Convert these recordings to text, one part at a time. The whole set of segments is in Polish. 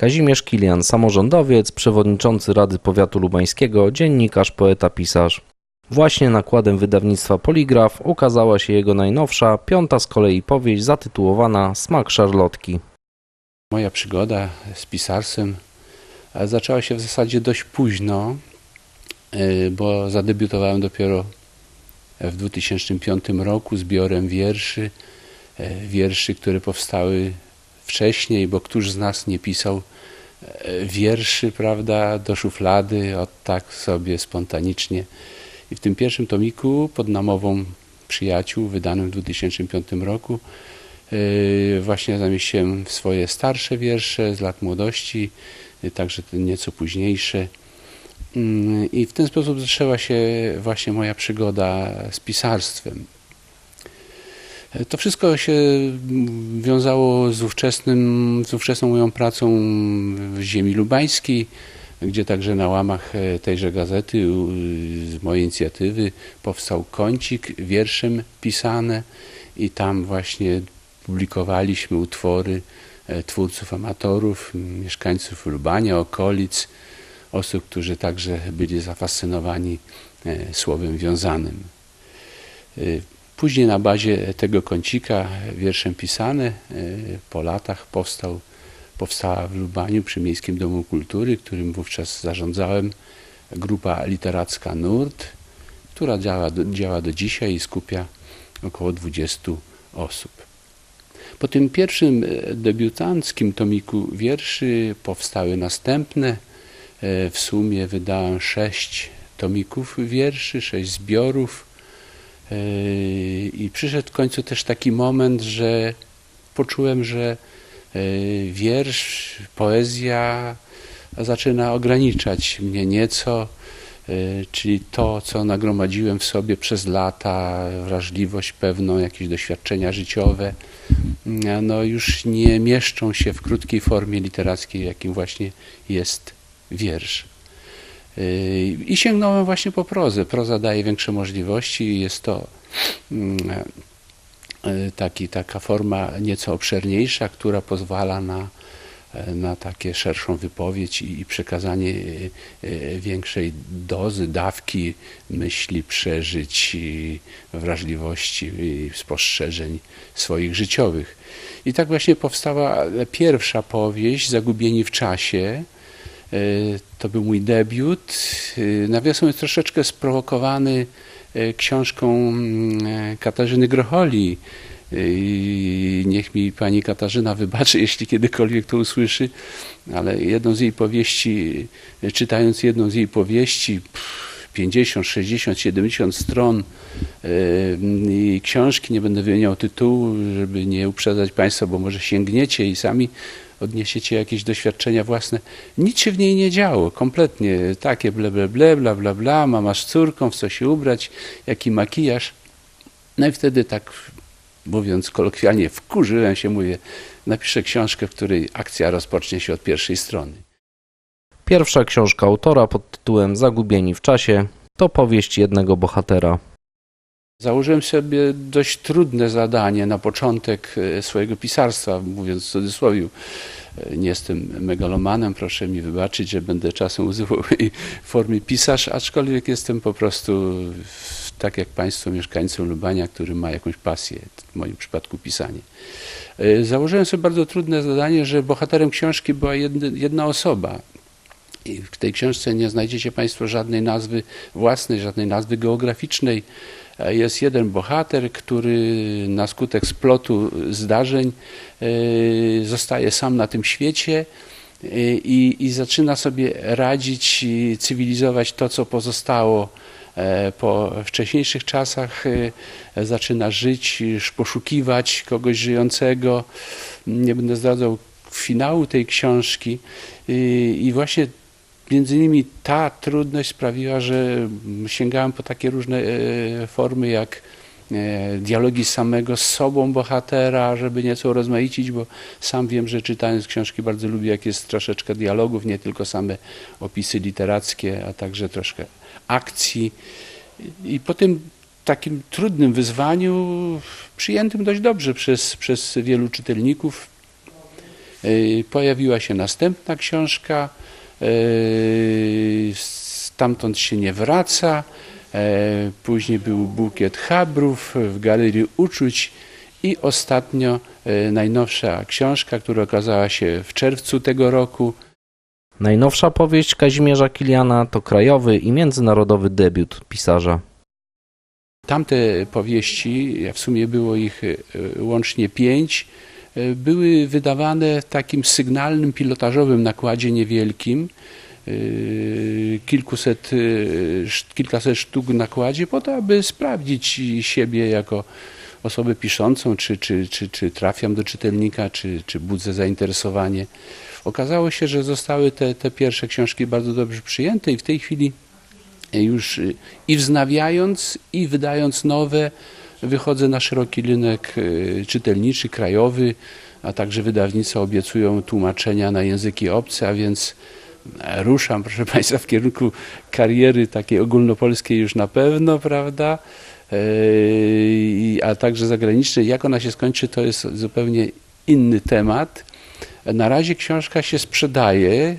Kazimierz Kilian, samorządowiec, przewodniczący Rady Powiatu Lubańskiego, dziennikarz, poeta, pisarz. Właśnie nakładem wydawnictwa Poligraf ukazała się jego najnowsza, piąta z kolei powieść zatytułowana Smak szarlotki. Moja przygoda z pisarstwem zaczęła się w zasadzie dość późno, e, bo zadebiutowałem dopiero w 2005 roku zbiorem wierszy, e, wierszy, które powstały wcześniej, bo któż z nas nie pisał wierszy, prawda, do szuflady, od tak sobie spontanicznie. I w tym pierwszym tomiku pod namową przyjaciół, wydanym w 2005 roku, właśnie zamieściłem swoje starsze wiersze z lat młodości, także te nieco późniejsze. Mm, I w ten sposób zaczęła się właśnie moja przygoda z pisarstwem. To wszystko się wiązało z, ówczesnym, z ówczesną moją pracą w ziemi lubańskiej, gdzie także na łamach tejże gazety z mojej inicjatywy powstał kącik wierszem pisane i tam właśnie publikowaliśmy utwory twórców amatorów, mieszkańców Lubania, okolic, osób, którzy także byli zafascynowani słowem wiązanym. Później na bazie tego kącika wierszem pisane po latach powstał, powstała w Lubaniu przy Miejskim Domu Kultury, którym wówczas zarządzałem, grupa literacka Nurt, która działa do, działa do dzisiaj i skupia około 20 osób. Po tym pierwszym debiutanckim tomiku wierszy powstały następne. W sumie wydałem sześć tomików wierszy, sześć zbiorów. I przyszedł w końcu też taki moment, że poczułem, że wiersz, poezja zaczyna ograniczać mnie nieco, czyli to, co nagromadziłem w sobie przez lata, wrażliwość pewną, jakieś doświadczenia życiowe, no już nie mieszczą się w krótkiej formie literackiej, jakim właśnie jest wiersz. I sięgnąłem właśnie po prozę. Proza daje większe możliwości i jest to taki, taka forma nieco obszerniejsza, która pozwala na, na takie szerszą wypowiedź i, przekazanie większej dozy, dawki myśli, przeżyć, wrażliwości i spostrzeżeń swoich życiowych. I tak właśnie powstała pierwsza powieść, Zagubieni w czasie. To był mój debiut. Nawiasem jest troszeczkę sprowokowany książką Katarzyny Grocholi. Niech mi pani Katarzyna wybaczy, jeśli kiedykolwiek to usłyszy, ale jedną z jej powieści, czytając jedną z jej powieści, 50, 60, 70 stron i książki, nie będę wymieniał tytułu, żeby nie uprzedzać Państwa, bo może sięgniecie i sami odniesiecie jakieś doświadczenia własne. Nic się w niej nie działo, kompletnie. Takie ble, ble, ble, bla, bla, bla, mama z córką, w co się ubrać, jaki makijaż. No i wtedy tak, mówiąc kolokwialnie, wkurzyłem się, mówię, napiszę książkę, w której akcja rozpocznie się od pierwszej strony. Pierwsza książka autora pod tytułem Zagubieni w czasie to powieść jednego bohatera. Założyłem sobie dość trudne zadanie na początek swojego pisarstwa, mówiąc w cudzysłowie. Nie jestem megalomanem, proszę mi wybaczyć, że będę czasem używał w formie pisarz, aczkolwiek jestem po prostu, tak jak Państwo, mieszkańcem Lubania, który ma jakąś pasję, w moim przypadku pisanie. Założyłem sobie bardzo trudne zadanie, że bohaterem książki była jedna osoba. I w tej książce nie znajdziecie Państwo żadnej nazwy własnej, żadnej nazwy geograficznej. Jest jeden bohater, który na skutek splotu zdarzeń zostaje sam na tym świecie i, i zaczyna sobie radzić i cywilizować to, co pozostało po wcześniejszych czasach. Zaczyna żyć, poszukiwać kogoś żyjącego. Nie będę zdradzał finału tej książki i właśnie Między innymi ta trudność sprawiła, że sięgałem po takie różne formy jak dialogi samego z sobą bohatera, żeby nieco rozmaicić, bo sam wiem, że czytając książki bardzo lubię, jak jest troszeczkę dialogów, nie tylko same opisy literackie, a także troszkę akcji. I po tym takim trudnym wyzwaniu, przyjętym dość dobrze przez, przez wielu czytelników, Y, Pojawiła się następna książka, stamtąd się nie wraca. E, Później był bukiet chabrów w Galerii Uczuć i ostatnio e, najnowsza książka, która okazała się w czerwcu tego roku. Najnowsza powieść Kazimierza Kiliana to krajowy i międzynarodowy debiut pisarza. Tamte powieści, a w sumie było ich e, łącznie pięć, były wydawane w takim sygnalnym, pilotażowym nakładzie niewielkim. e, Kilkuset, e, kilkaset sztuk nakładzie, po to, aby sprawdzić siebie jako osobę piszącą, czy, czy, czy, czy trafiam do czytelnika, czy, czy budzę zainteresowanie. Okazało się, że zostały te, te pierwsze książki bardzo dobrze przyjęte i w tej chwili już i wznawiając, i wydając nowe, wychodzę na szeroki rynek y, czytelniczy, krajowy, a także wydawnictwa obiecują tłumaczenia na języki obce, a więc e, ruszam, proszę Państwa, w kierunku kariery takiej ogólnopolskiej już na pewno, prawda? E, A także zagranicznej. Jak ona się skończy, to jest zupełnie inny temat. Na razie książka się sprzedaje,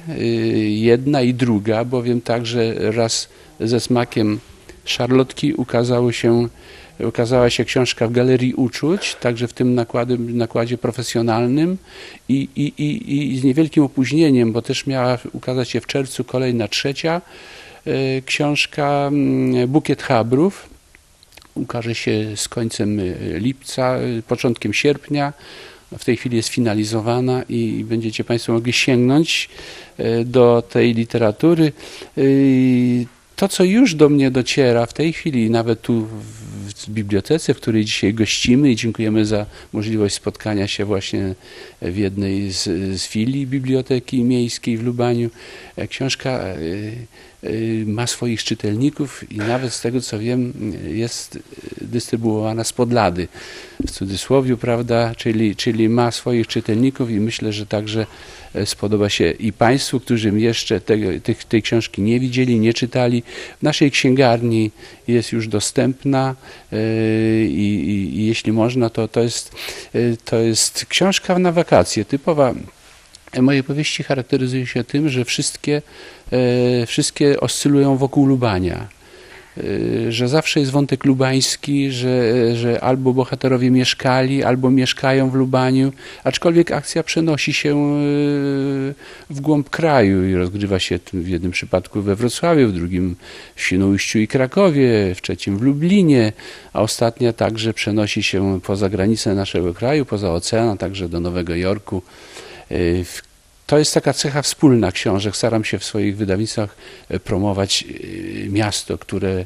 jedna i druga, bowiem także raz ze smakiem szarlotki ukazało się, ukazała się książka w Galerii Uczuć, także w tym nakładzie, profesjonalnym i, i, i, i z niewielkim opóźnieniem, bo też miała ukazać się w czerwcu kolejna trzecia y, książka mm, Bukiet Chabrów. Ukaże się z końcem y, lipca, y, początkiem sierpnia w tej chwili jest finalizowana i będziecie Państwo mogli sięgnąć e, do tej literatury. To, co już do mnie dociera w tej chwili, nawet tu w bibliotece, w której dzisiaj gościmy i dziękujemy za możliwość spotkania się właśnie w jednej z, z filii Biblioteki Miejskiej w Lubaniu. E, Książka y, ma swoich czytelników i nawet z tego co wiem jest dystrybuowana z podlady w cudzysłowie, prawda, czyli, czyli ma swoich czytelników i myślę, że także e, spodoba się i Państwu, którzy jeszcze tego, tych, tej książki nie widzieli, nie czytali. W naszej księgarni jest już dostępna e, i, i, i jeśli można, to, to, jest, e, to jest książka na wakacje, typowa Moje powieści charakteryzują się tym, że wszystkie, e, wszystkie oscylują wokół Lubania. E, Że zawsze jest wątek lubański, że, że albo bohaterowie mieszkali, albo mieszkają w Lubaniu, aczkolwiek akcja przenosi się e, w głąb kraju i rozgrywa się w jednym przypadku we Wrocławiu, w drugim w Świnoujściu i Krakowie, w trzecim w Lublinie, a ostatnia także przenosi się poza granice naszego kraju, poza ocean, także do Nowego Jorku. Y, To jest taka cecha wspólna książek. Staram się w swoich wydawnictwach e, promować y, miasto, które,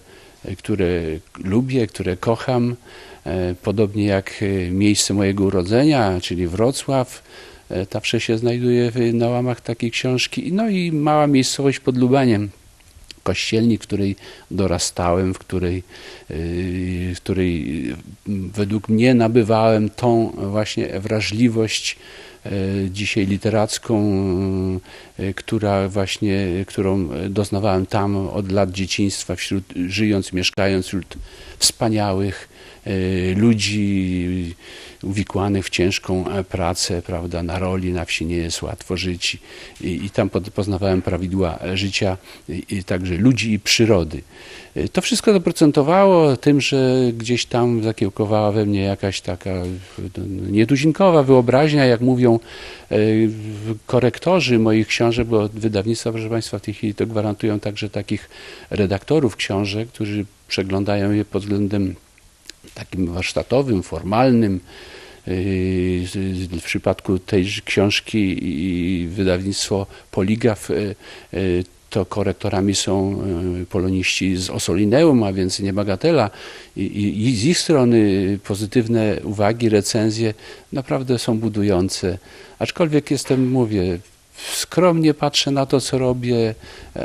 które lubię, które kocham. Podobnie jak miejsce mojego urodzenia, czyli Wrocław. Zawsze się znajduje na łamach takiej książki. No i mała miejscowość pod Lubaniem. Kościelnik, w której dorastałem, w której, yy, w której yy, według mnie nabywałem tą właśnie wrażliwość yy, dzisiaj literacką, która właśnie, którą doznawałem tam od lat dzieciństwa, wśród, żyjąc, mieszkając wśród wspaniałych ludzi uwikłanych w ciężką pracę, prawda, na roli, na wsi nie jest łatwo żyć i, i tam poznawałem prawidła życia, także ludzi i przyrody. E, To wszystko doprocentowało tym, że gdzieś tam zakiełkowała we mnie jakaś taka e, nietuzinkowa wyobraźnia, jak mówią e, korektorzy moich książek, bo wydawnictwa, proszę Państwa, w tej chwili to gwarantują także takich redaktorów książek, którzy przeglądają je pod względem takim warsztatowym, formalnym. Yy, W przypadku tej książki i wydawnictwo Poligraf yy, yy, to korektorami są poloniści z Osolineum, a więc nie Bagatela. I z ich strony pozytywne uwagi, recenzje naprawdę są budujące. Aczkolwiek jestem, mówię, skromnie patrzę na to, co robię,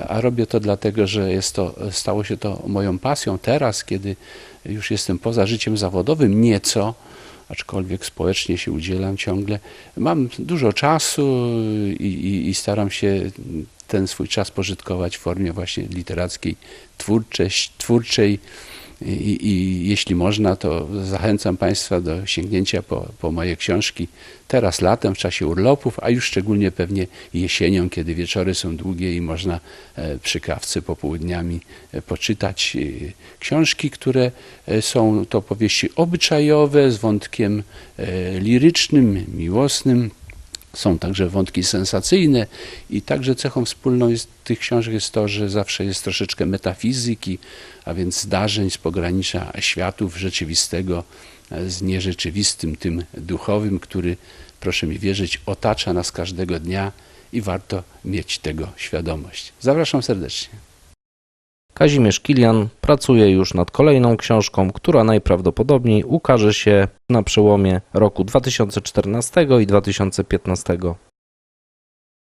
a robię to dlatego, że jest to, stało się to moją pasją teraz, kiedy już jestem poza życiem zawodowym nieco, aczkolwiek społecznie się udzielam ciągle. Mam dużo czasu i, i, i staram się ten swój czas pożytkować w formie właśnie literackiej, twórczej, twórczej I, I jeśli można, to zachęcam Państwa do sięgnięcia po, po moje książki teraz latem, w czasie urlopów, a już szczególnie pewnie jesienią, kiedy wieczory są długie i można e, przy kawce popołudniami e, poczytać e, książki, które są to powieści obyczajowe z wątkiem lirycznym, miłosnym. Są także wątki sensacyjne i także cechą wspólną jest, tych książek jest to, że zawsze jest troszeczkę metafizyki, a więc zdarzeń z pogranicza światów rzeczywistego e, z nierzeczywistym, tym duchowym, który, proszę mi wierzyć, otacza nas każdego dnia i warto mieć tego świadomość. Zapraszam serdecznie. Kazimierz Kilian pracuje już nad kolejną książką, która najprawdopodobniej ukaże się na przełomie roku 2014 i 2015.